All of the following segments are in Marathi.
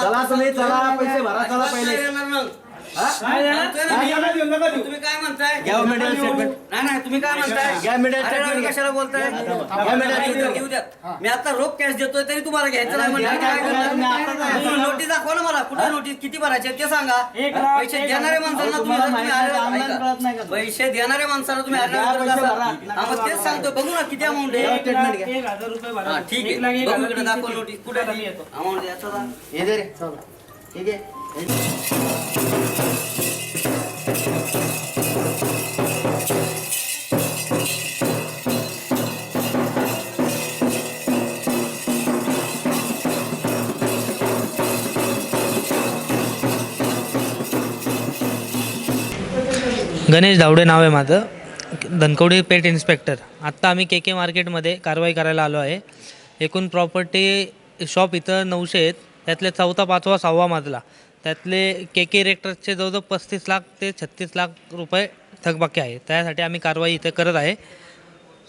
चला तुम्ही चला पैसे भरा चला पहिले तुम्ही काय म्हणताय? घ्या statement. नाही नाही तुम्ही काय म्हणताय? medical अरे, statement घ्या. कशाला बोलताय? घ्या नाही. घेऊ द्या. मी आता रोख कॅश देतोय तरी तुम्हाला घ्यायचं नाही घ्या, घ्या, तुम्ही म्हणजे काय नोटीस दाखवा ना मला. कुठे नोटीस किती भरायचे ते सांगा. पैसे देणाऱ्या माणसांना तुम्ही तुम्हाला तुम्ही माहिती आहे, आले- online ऐका. कळत नाही का? पैसे देणाऱ्या माणसाला तुम्ही पैसे हा. मग तेच सांगतो बघू ना किती अमाऊंट आहे. एक हजार रुपये भरा. हा, ठीक आहे. एक लाख एक बघू हजार इकडे तीनशे दाखव तीस. नोटीस कुठे येतो. अमाऊंट याचा दाखव. हे दे रे चला. ठीक आहे? गणेश धावडे नाव आहे माझं. धनकवडी पेट इन्स्पेक्टर. आत्ता आम्ही के के मार्केटमध्ये कारवाई करायला आलो आहे. एकूण प्रॉपर्टी शॉप इथं नऊशे आहेत. त्यातले चौथा पाचवा सहावा माजला. त्यातले के के रेक्टर्सचे जवळजवळ पस्तीस लाख ते छत्तीस लाख रुपये थकबाकी आहे. त्यासाठी आम्ही कारवाई इथे करत आहे.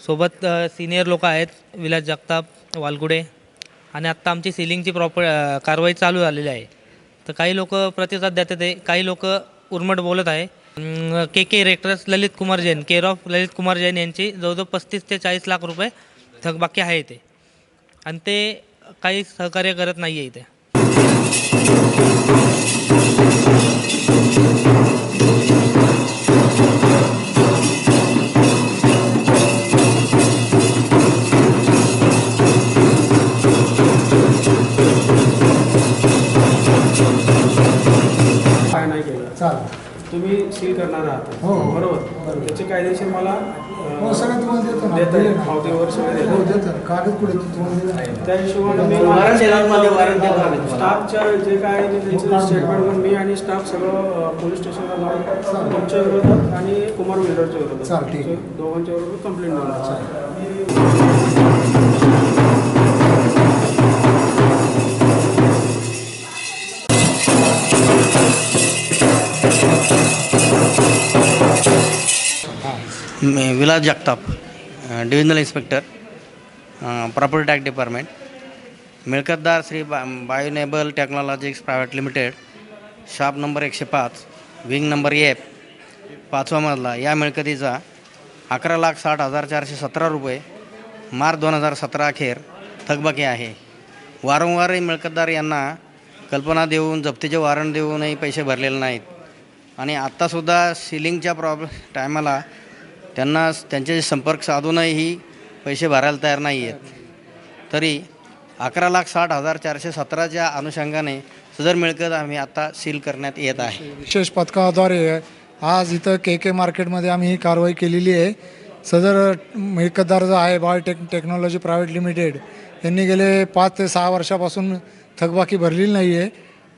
सोबत सिनियर लोक आहेत विलास जगताप वालगुडे आणि आत्ता आमची सिलिंगची प्रॉपर कारवाई चालू झालेली आहे. तर काही लोक प्रतिसाद देतात आहे काही लोक उर्मट बोलत आहे. K K rector's Lalit Kumar Jain care of Lalit Kumar Jain यांची जवळजवळ पस्तीस ते चाळीस लाख रुपये थकबाकी आहे इथे. आणि ते काही सहकार्य करत नाही आहे इथे. चालेल. तुम्ही सील करणार आहात. हो. बरोबर. त्याचे कायदेशीर मला हो सगळं तुम्हाला देतो ना. देता दिले येईल ना. पावतीवर सगळे हो देता देतो ना. कागद कुठे आहेत? तुम्हाला दिले ना. त्या हिशोबाने मी वॉरंट देणार मध्ये वॉरंट देणार आम्ही तुम्हाला. स्टाफच्या जे काय आहे ते त्यांचं स्टेटमेंट मी आणि स्टाफ सगळं पोलीस स्टेशनला जाऊन तुमच्या विरोधात आणि कुमार बिल्डरच्या विरोधात. चालेल, ठीक. दोघांच्या विरोधात कंप्लेंट मी Vilas Jagtap divisional inspector property tax department मिळकतदार Shri बा बायोनेबल technologics private limited shop number एकशे पाच विंग नंबर एफ पाचवा मजला या मिळकतीचा अकरा लाख साठ हजार चारशे सतरा रुपये मार्च दोन हजार सतरा अखेर थकबाकी आहे. वारंवारही मिळकतदार यांना कल्पना देऊन जप्तीचे वॉरंट देऊनही पैसे भरलेले नाहीत. आणि आत्तासुद्धा सिलिंगच्या प्रॉब्लेम टायमाला त्यांना त्यांच्याशी संपर्क साधूनही पैसे भरायला तयार नाही आहेत. तरी अकरा लाख साठ हजार चारशे सतराच्या अनुषंगाने सदर मिळकत आम्ही आता सील करण्यात येत आहे. विशेष पथकाद्वारे आज इथं के के मार्केटमध्ये आम्ही ही कारवाई केलेली आहे. सदर मिळकतदार जो आहे बायोटेक टेक्नॉलॉजी प्रायव्हेट लिमिटेड यांनी गेले पाच ते सहा वर्षापासून थकबाकी भरलेली नाही आहे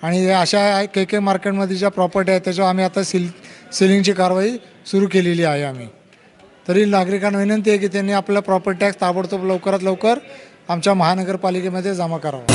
आणि अशा के के मार्केटमध्ये ज्या प्रॉपर्टी आहेत त्याच्यावर आम्ही आता सील सिलिंगची कारवाई सुरू केलेली आहे आम्ही. तरी नागरिकांना विनंती आहे की त्यांनी आपला प्रॉपर्टी टॅक्स ताबडतोब लवकरात लवकर आमच्या महानगरपालिकेमध्ये जमा करावा.